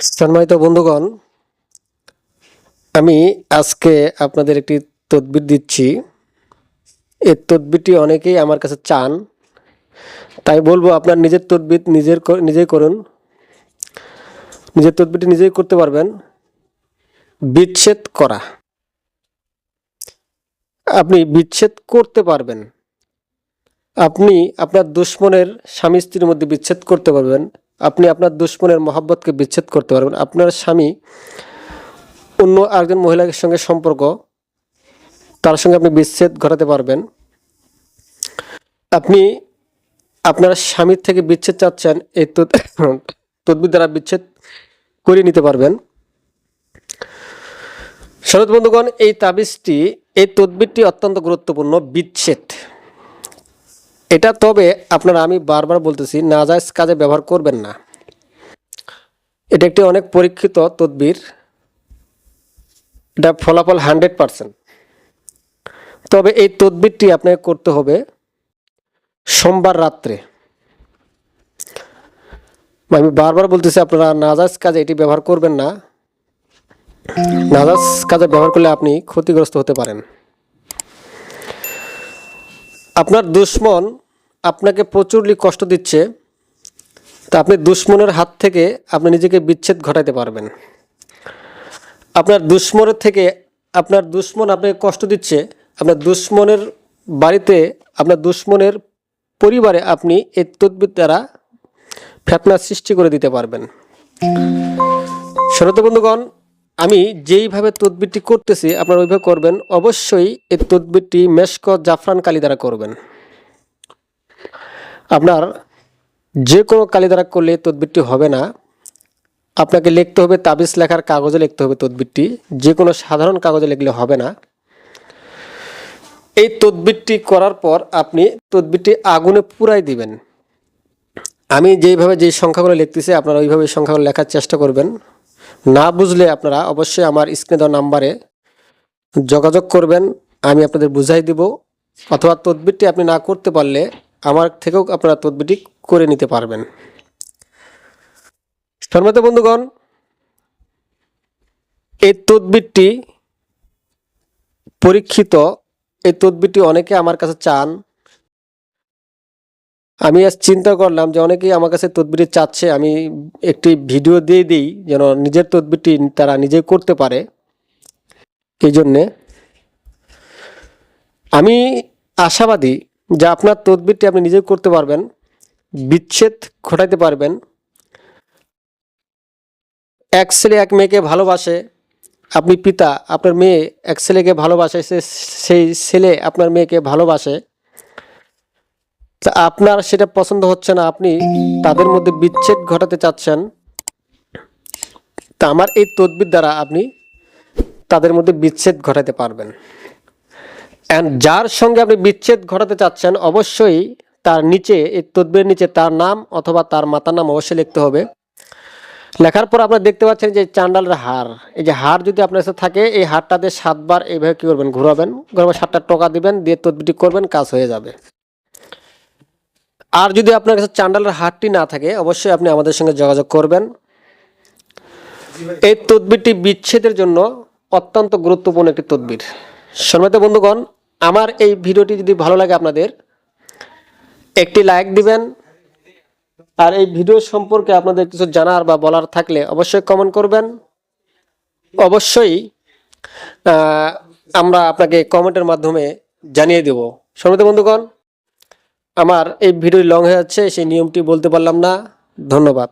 সম্মানিত বন্ধুগণ, আমি আজকে আপনাদের একটি তদবির দিচ্ছি। এই তদবিরটি অনেকেই আমার কাছে চান। তাই বলব, আপনার নিজের তদবির নিজের নিজেই করুন। নিজের তদবিরটি নিজেই করতে পারবেন। বিচ্ছেদ করা। আপনি বিচ্ছেদ করতে পারবেন। আপনি আপনার দুশ্মনের স্বামী স্ত্রীর মধ্যে বিচ্ছেদ করতে পারবেন। আপনি আপনার দুশ্মনের মহাব্বতকে বিচ্ছেদ করতে পারবেন। আপনার স্বামী অন্য আরেকজন মহিলার সঙ্গে সম্পর্ক, তার সঙ্গে আপনি বিচ্ছেদ ঘটাতে পারবেন। আপনি আপনার স্বামীর থেকে বিচ্ছেদ চাচ্ছেন, এই তদ- তদবির দ্বারা বিচ্ছেদ করে নিতে পারবেন। শরৎ বন্ধুগণ, এই তাবিজটি, এই তদবিরটি অত্যন্ত গুরুত্বপূর্ণ, বিচ্ছেদ। এটা তবে আপনারা আমি বারবার বলতেছি, নাজায়জ কাজে ব্যবহার করবেন না। এটা একটি অনেক পরীক্ষিত তদবির। এটা ফলাফল হান্ড্রেড পারসেন্ট। তবে এই তদবিরটি আপনাকে করতে হবে সোমবার রাত্রে। আমি বারবার বলতেছি, আপনারা নাজাজ কাজে এটি ব্যবহার করবেন না। নাজাজ কাজে ব্যবহার করলে আপনি ক্ষতিগ্রস্ত হতে পারেন। আপনার দুশ্মন আপনাকে প্রচুরলি কষ্ট দিচ্ছে, তা আপনি দুশ্মনের হাত থেকে আপনি নিজেকে বিচ্ছেদ ঘটাতে পারবেন। আপনার দুশ্মনের থেকে আপনার দুশ্মন আপনাকে কষ্ট দিচ্ছে, আপনার দুশ্মনের বাড়িতে, আপনার দুশ্মনের পরিবারে আপনি এই তদ্বির দ্বারা ফেতনা সৃষ্টি করে দিতে পারবেন। শ্রোত বন্ধুগণ আমি যেইভাবে তদবিরটি করতেছি, আপনারা ওইভাবে করবেন। অবশ্যই এই তদবিরটি মেশক জাফরান কালি দ্বারা করবেন। আপনার যে কোনো কালি দ্বারা করলে তদবিরটি হবে না। আপনাকে লিখতে হবে, তাবিজ লেখার কাগজে লিখতে হবে তদবিরটি। যে কোনো সাধারণ কাগজে লিখলে হবে না। এই তদবিরটি করার পর আপনি তদবিরটি আগুনে পুরাই দিবেন। আমি যেইভাবে যেই সংখ্যাগুলো লিখতেছি, আপনারা ওইভাবে সংখ্যাগুলো লেখার চেষ্টা করবেন। না বুঝলে আপনারা অবশ্যই আমার স্ক্রিনে দেওয়া নাম্বারে যোগাযোগ করবেন, আমি আপনাদের বুঝাই দিব। অথবা তদবিরটি আপনি না করতে পারলে আমার থেকেও আপনারা তদবিরটি করে নিতে পারবেন। সম্মানিত বন্ধুগণ, এই তদবিরটি পরীক্ষিত, এই তদবিরটি অনেকে আমার কাছে চান আমি আজ চিন্তা করলাম যে অনেকেই আমার কাছে তদবিরটি চাচ্ছে, আমি একটি ভিডিও দিয়ে দিই যেন নিজের তদবিরটি তারা নিজে করতে পারে। এই জন্যে আমি আশাবাদী যে আপনার তদবিরটি আপনি নিজে করতে পারবেন, বিচ্ছেদ ঘটাইতে পারবেন। এক ছেলে এক মেয়েকে ভালোবাসে, আপনি পিতা, আপনার মেয়ে এক ছেলেকে ভালোবাসে সেই ছেলে আপনার মেয়েকে ভালোবাসে। আপনার সেটা পছন্দ হচ্ছে না, আপনি তাদের মধ্যে বিচ্ছেদ ঘটাতে চাচ্ছেন। তা আমার এই তদবির দ্বারা আপনি তাদের মধ্যে বিচ্ছেদ ঘটাতে পারবেন। অ্যান্ড যার সঙ্গে আপনি বিচ্ছেদ ঘটাতে চাচ্ছেন, অবশ্যই তার নিচে, এই তদবির নিচে তার নাম অথবা তার মাতার নাম অবশ্যই লিখতে হবে। লেখার পর আপনারা দেখতে পাচ্ছেন যে চান্ডালের হার এই যে হার যদি আপনার কাছে থাকে, এই হারটাতে সাতবার এইভাবে কী করবেন, ঘুরাবেন ঘুরাবেন সাতটা টোকা দিবেন, দিয়ে তদবিরটি করবেন, কাজ হয়ে যাবে। আর যদি আপনার কাছে চান্ডালের হারটি না থাকে, অবশ্যই আপনি আমাদের সঙ্গে যোগাযোগ করবেন। এই তদবিরটি বিচ্ছেদের জন্য অত্যন্ত গুরুত্বপূর্ণ একটি তদবির। সম্মানিত বন্ধুগণ, আমার এই ভিডিওটি যদি ভালো লাগে আপনাদের, একটি লাইক দিবেন। আর এই ভিডিও সম্পর্কে আপনাদের কিছু জানার বা বলার থাকলে অবশ্যই কমেন্ট করবেন। অবশ্যই আমরা আপনাকে কমেন্টের মাধ্যমে জানিয়ে দেব। সম্মানিত বন্ধুগণ আমার এই ভিডিও লং হয়ে যাচ্ছে সেই নিয়মটি বলতে পারলাম না। ধন্যবাদ।